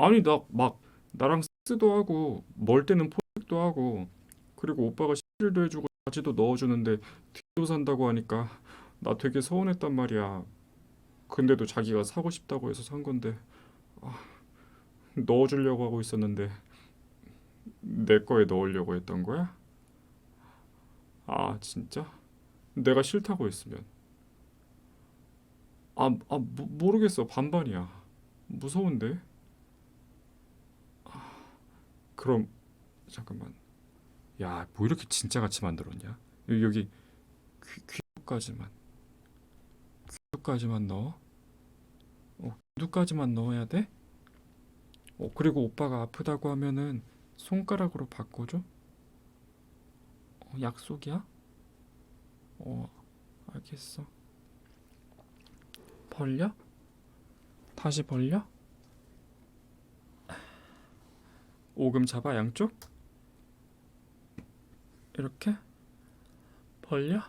아니 나 막 나랑 섹스도 하고 멀 때는 포획도 하고 그리고 오빠가 실도 해주고 바지도 넣어주는데 뒤도 산다고 하니까 나 되게 서운했단 말이야. 근데도 자기가 사고 싶다고 해서 산 건데 아, 넣어주려고 하고 있었는데 내 거에 넣으려고 했던 거야? 아 진짜? 내가 싫다고 했으면 아, 아 모, 모르겠어 반반이야 무서운데 아, 그럼 잠깐만 야 뭐 이렇게 진짜 같이 만들었냐 여기, 여기 귀, 귀까지만 귀까지만 넣어 어 귀까지만 넣어야 돼? 어 그리고 오빠가 아프다고 하면은 손가락으로 바꿔줘? 어, 약속이야? 어 알겠어 벌려? 다시 벌려? 오금 잡아 양쪽? 이렇게? 벌려?